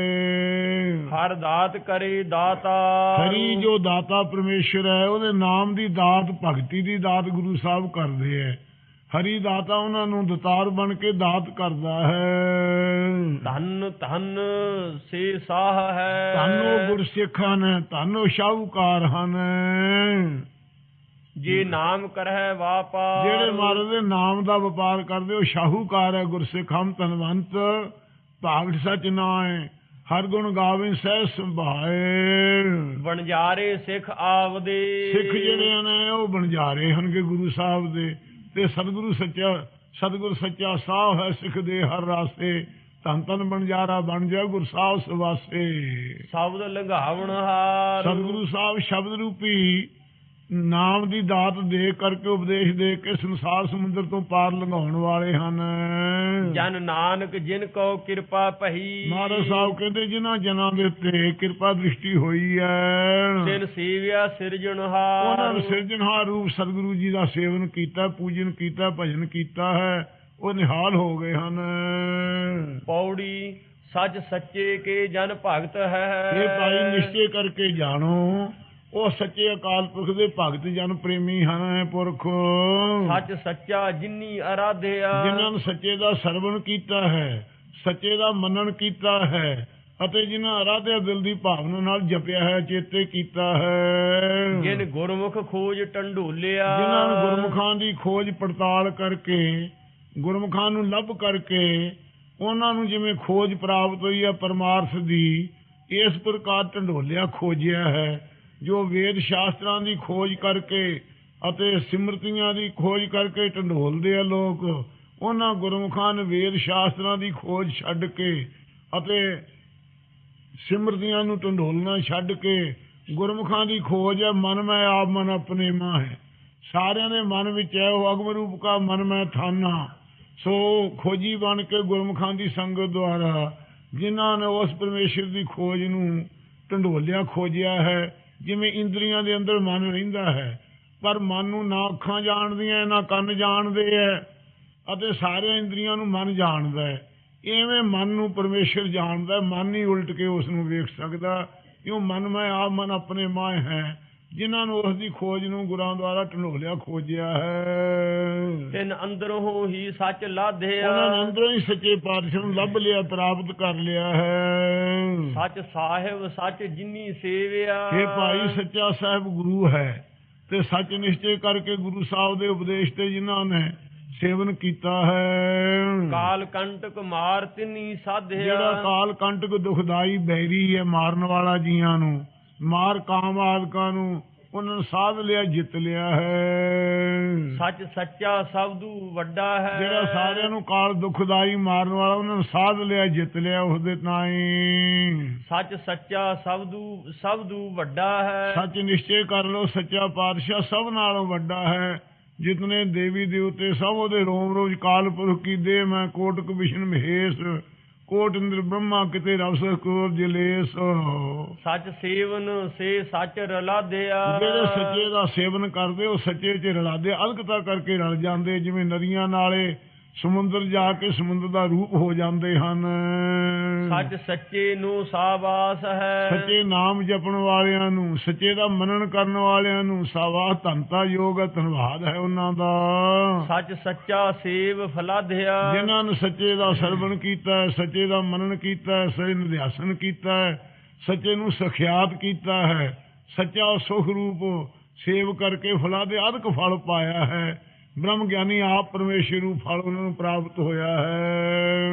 ਹਰ ਦਾਤ ਕਰੇ ਦਾਤਾ। ਹਰੀ ਜੋ ਦਾਤਾ ਪਰਮੇਸ਼ਰ ਹੈ ਉਹਦੇ ਨਾਮ ਦੀ ਦਾਤ ਭਗਤੀ ਦੀ ਦਾਤ ਗੁਰੂ ਸਾਹਿਬ ਕਰਦੇ ਹੈ। ਹਰੀ ਦਾਤਾ ਉਹਨਾਂ ਨੂੰ ਦਤਾਰ ਬਣ ਕੇ ਦਾਤ ਕਰਦਾ ਹੈ। ਧਨ ਧਨ ਸੇ ਸਾਹ ਹੈ। ਧੰਨੋ ਗੁਰਸਿੱਖ ਹਨ ਧੰਨੋ ਸ਼ਾਹੂਕਾਰ ਹਨ। ਜੇ ਨਾਮ ਕਰਹਿ ਵਾਪਾਰ ਜਿਹੜੇ ਮਹਾਰਾਜ ਦੇ ਨਾਮ ਦਾ ਵਪਾਰ ਕਰਦੇ ਉਹ ਸ਼ਾਹੂਕਾਰ ਹੈ ਗੁਰਸਿੱਖ ਹਮ ਧਨਵੰਤ। ਭਾਗਤ ਸਚ ਨਾਏ ਹਰ ਗੁਣ ਗਾਵੇ ਸਹਿ ਸੰਭਾਏ। ਵਣਜਾਰੇ ਸਿੱਖ ਆਵਦੇ। ਸਿੱਖ ਜਿਹੜੇ ਨੇ ਉਹ ਬਣਜਾਰੇ ਹਨ ਕਿ ਗੁਰੂ ਸਾਹਿਬ ਦੇ। ਤੇ ਸਤਿਗੁਰੂ ਸੱਚਾ ਸਤਿਗੁਰ ਸੱਚਾ ਸਾਹ ਹੈ ਸਿੱਖ ਦੇ ਹਰ ਰਾਸੇ ਧੰਨ ਧੰਨ ਬਣਜਾਰਾ ਬਣ ਜਾ ਗੁਰ ਸਾਹਿਬ ਸਵਾਸੇ। ਸ਼ਬਦ ਲੰਘਾਵਣ ਹਾਰ। ਸਤਿਗੁਰੂ ਸਾਹਿਬ ਸ਼ਬਦ ਰੂਪੀ ਨਾਮ ਦੀ ਦਾਤ ਦੇ ਕਰਕੇ ਉਪਦੇਸ਼ ਦੇ ਕੇ ਸੰਸਾਰ ਸਮੁੰਦਰ ਤੋਂ ਪਾਰ ਲੰਘਾਉਣ ਵਾਲੇ ਹਨ। ਜਨ ਨਾਨਕ ਜਿਨ ਕੋ ਕਿਰਪਾ ਭਈ। ਮਹਾਰਾਜ ਸਾਹਿਬ ਕਹਿੰਦੇ ਜਿਨ੍ਹਾਂ ਜਨਾਂ ਦੇ ਉੱਤੇ ਕਿਰਪਾ ਦ੍ਰਿਸ਼ਟੀ ਹੋਈ ਹੈ ਤਿਨ ਸੇਵਿਆ ਉਹਨਾਂ ਸਿਰਜਣਹਾਰ ਨੇ ਸਿਰਜਣਹਾਰ ਰੂਪ ਸਤਿਗੁਰੂ ਜੀ ਦਾ ਸੇਵਨ ਕੀਤਾ ਪੂਜਨ ਕੀਤਾ ਭਜਨ ਕੀਤਾ ਹੈ। ਉਹ ਨਿਹਾਲ ਹੋ ਗਏ ਹਨ। ਪੌੜੀ ਸੱਚ ਸੱਚੇ ਕੇ ਜਨ ਭਗਤ ਹੈ। ਇਹ ਭਾਈ ਨਿਸ਼ਚੈ ਕਰਕੇ ਜਾਣੋ। ਉਹ ਸੱਚੇ ਅਕਾਲ ਪੁਰਖ ਦੇ ਭਗਤ ਜਨ ਪ੍ਰੇਮੀ ਹਨ ਪੁਰਖ। ਸੱਚ ਸੱਚਾ ਜਿਨੀ ਅਰਾਧਿਆ। ਜਿਨ੍ਹਾਂ ਨੇ ਸੱਚੇ ਦਾ ਸਰਵਣ ਕੀਤਾ ਹੈ ਸੱਚੇ ਦਾ ਮੰਨਣ ਕੀਤਾ ਹੈ ਅਤੇ ਜਿਨ੍ਹਾਂ ਅਰਾਧਿਆ ਦਿਲ ਦੀ ਭਾਵਨਾ ਨਾਲ ਜਪਿਆ ਹੈ ਚੇਤੇ ਕੀਤਾ ਹੈ। ਜਿਨ ਗੁਰਮੁਖ ਖੋਜ ਟੰਡੋਲਿਆ। ਜਿਨ੍ਹਾਂ ਨੂੰ ਗੁਰਮੁਖਾਂ ਦੀ ਖੋਜ ਪੜਤਾਲ ਕਰਕੇ ਗੁਰਮੁਖਾਂ ਨੂੰ ਲੱਭ ਕਰਕੇ ਉਹਨਾਂ ਨੂੰ ਜਿਵੇਂ ਖੋਜ ਪ੍ਰਾਪਤ ਹੋਈ ਹੈ ਪਰਮਾਰਥ ਦੀ ਇਸ ਪ੍ਰਕਾਰ ਢੰਡੋਲਿਆ ਖੋਜਿਆ ਹੈ। ਜੋ ਵੇਦ ਸ਼ਾਸਤਰਾਂ ਦੀ ਖੋਜ ਕਰਕੇ ਅਤੇ ਸਿਮਰਤੀਆਂ ਦੀ ਖੋਜ ਕਰਕੇ ਢੰਡੋਲਦੇ ਆ ਲੋਕ, ਉਹਨਾਂ ਗੁਰਮੁਖਾਂ ਨੇ ਵੇਦ ਸ਼ਾਸਤਰਾਂ ਦੀ ਖੋਜ ਛੱਡ ਕੇ ਅਤੇ ਸਿਮਰਤੀਆਂ ਨੂੰ ਢੰਡੋਲਣਾ ਛੱਡ ਕੇ ਗੁਰਮੁਖਾਂ ਦੀ ਖੋਜ ਹੈ, ਮਨ ਮੈਂ ਆਪ, ਮਨ ਆਪਣੇ ਮਾਂ ਹੈ। ਸਾਰਿਆਂ ਦੇ ਮਨ ਵਿੱਚ ਹੈ, ਉਹ ਅਗਮ ਰੂਪ ਕਾ ਮਨ ਮੈਂ ਥਾਨਾ। ਸੋ ਖੋਜੀ ਬਣ ਕੇ ਗੁਰਮੁਖਾਂ ਦੀ ਸੰਗਤ ਦੁਆਰਾ ਜਿਨ੍ਹਾਂ ਨੇ ਉਸ ਪਰਮੇਸ਼ਰ ਦੀ ਖੋਜ ਨੂੰ ਢੰਡੋਲਿਆ ਖੋਜਿਆ ਹੈ ਜਿਵੇਂ ਇੰਦਰੀਆਂ ਦੇ ਅੰਦਰ ਮਨ ਰਹਿੰਦਾ ਹੈ, ਪਰ ਮਨ ਨੂੰ ਨਾ ਅੱਖਾਂ ਜਾਣਦੀਆਂ, ਨਾ ਕੰਨ ਜਾਣਦੇ ਹੈ ਅਤੇ ਸਾਰੀਆਂ ਇੰਦਰੀਆਂ ਨੂੰ ਮਨ ਜਾਣਦਾ ਹੈ ਐਵੇਂ ਮਨ ਨੂੰ ਪਰਮੇਸ਼ਰ ਜਾਣਦਾ, ਮਨ ਹੀ ਉਲਟ ਕੇ ਉਸ ਨੂੰ ਵੇਖ ਸਕਦਾ, ਕਿਉਂ ਮਨ ਮੈਂ ਆਪ ਮਨ ਆਪਣੇ ਮਾਂ ਹੈ ਜਿਨ੍ਹਾਂ ਨੂੰ ਉਸ ਦੀ ਖੋਜ ਨੂੰ ਗੁਰਾਂ ਦੁਆਰਾ ਢੰਡੋਲਿਆ ਖੋਜਿਆ ਹੈ। ਤਿਨ ਅੰਦਰੋਂ ਹੀ ਸੱਚ ਲਾਧਿਆ ਉਹਨਾਂ ਨੇ ਅੰਦਰੋਂ ਹੀ ਸੱਚੇ ਪਾਤਸ਼ਾਹ ਨੂੰ ਲੱਭ ਲਿਆ ਪ੍ਰਾਪਤ ਕਰ ਲਿਆ ਹੈ। ਸੱਚ ਸਾਹਿਬ ਸੱਚ ਜਿਨੀ ਸੇਵਿਆ। ਇਹ ਭਾਈ ਸੱਚਾ ਸਾਹਿਬ ਗੁਰੂ ਹੈ ਤੇ ਸੱਚ ਨਿਸ਼ਚੈ ਕਰਕੇ ਗੁਰੂ ਸਾਹਿਬ ਦੇ ਉਪਦੇਸ਼ ਤੇ ਜਿਨ੍ਹਾਂ ਨੇ ਸੇਵਨ ਕੀਤਾ ਹੈ। ਕਾਲ ਕੰਟਕ ਮਾਰ ਤਿਨੀ ਸਾਧਿਆ। ਜਿਹੜਾ ਕਾਲ ਕੰਟਕ ਦੁਖਦਾਈ ਬੈਰੀ ਹੈ ਮਾਰਨ ਵਾਲਾ ਜੀਆਂ ਨੂੰ ਮਾਰ ਕਾਮ ਆਦਿਕਾਂ ਨੂੰ ਉਹਨਾਂ ਨੂੰ ਸਾਧ ਲਿਆ ਜਿੱਤ ਲਿਆ ਹੈ। ਸੱਚ ਸੱਚਾ ਸਬਦੂ ਵੱਡਾ ਹੈ। ਜਿਹੜਾ ਸਾਰਿਆਂ ਨੂੰ ਕਾਲ ਦੁਖਦਾਈ ਮਾਰਨ ਵਾਲਾ ਉਹਨਾਂ ਨੂੰ ਸਾਧ ਲਿਆ ਜਿੱਤ ਲਿਆ ਉਸ ਦੇ ਤਾਈ। ਸੱਚ ਸੱਚਾ ਸਬਦੂ ਸਬਦੂ ਵੱਡਾ ਹੈ। ਸੱਚ ਨਿਸ਼ਚੈ ਕਰ ਲਓ ਸੱਚਾ ਪਾਤਸ਼ਾਹ ਸਭ ਨਾਲੋਂ ਵੱਡਾ ਹੈ। ਜਿਤਨੇ ਦੇਵੀ ਦੇਵਤੇ ਸਭ ਉਹਦੇ ਰੋਮ ਰੋਜ ਕਾਲ ਪੁਰਖ ਕੀ ਦੇ ਮੈਂ ਕੋਟਕ ਵਿਸ਼ਨ ਮਹੇਸ਼ ਕੋਟ ਇੰਦਰ ਬ੍ਰਹਮਾ ਕਿਤੇ ਰਵਸ ਕੋਰ ਜਲੇਸ ਸੱਚ ਸੇਵਨ ਸੇ ਸੱਚ ਰਲਾਦਿਆ ਜਿਹੜੇ ਸੱਚੇ ਦਾ ਸੇਵਨ ਕਰਦੇ ਉਹ ਸੱਚੇ 'ਚ ਰਲਾਦੇ ਅਲਕਤਾ ਕਰਕੇ ਰਲ ਜਾਂਦੇ ਜਿਵੇਂ ਨਦੀਆਂ ਨਾਲੇ ਸਮੁੰਦਰ ਜਾ ਕੇ ਸਮੁੰਦਰ ਦਾ ਰੂਪ ਹੋ ਜਾਂਦੇ ਹਨ। ਸੱਚ ਸੱਚੇ ਨੂੰ ਸਾਬਾਸ ਹੈ। ਸੱਚੇ ਨਾਮ ਜਪਣ ਵਾਲਿਆਂ ਨੂੰ ਸੱਚੇ ਦਾ ਮੰਨਣ ਕਰਨ ਵਾਲਿਆਂ ਨੂੰ ਸਾਵਾ ਧੰਤਾ ਯੋਗ ਹੈ, ਧੰਨਵਾਦ ਹੈ ਉਹਨਾਂ ਦਾ। ਸੱਚ ਸੱਚਾ ਸੇਵ ਫਲਾਧਿਆ। ਜਿਨ੍ਹਾਂ ਨੇ ਸੱਚੇ ਦਾ ਸਰਵਣ ਕੀਤਾ ਸੱਚੇ ਦਾ ਮੰਨਣ ਕੀਤਾ ਹੈ ਸਹੀ ਨਿਧਿਆਸਨ ਕੀਤਾ ਹੈ ਸੱਚੇ ਨੂੰ ਸਖਿਆਤ ਕੀਤਾ ਹੈ ਸੱਚਾ ਸੁਖ ਰੂਪ ਸੇਵ ਕਰਕੇ ਫਲਾ ਦੇ ਅਧਿਕ ਫਲ ਪਾਇਆ ਹੈ। ਬ੍ਰਹਮ ਗਿਆਨੀ ਆਪ ਪਰਮੇਸ਼ਰ ਨੂੰ ਫਲ ਉਹਨਾਂ ਨੂੰ ਪ੍ਰਾਪਤ ਹੋਇਆ ਹੈ।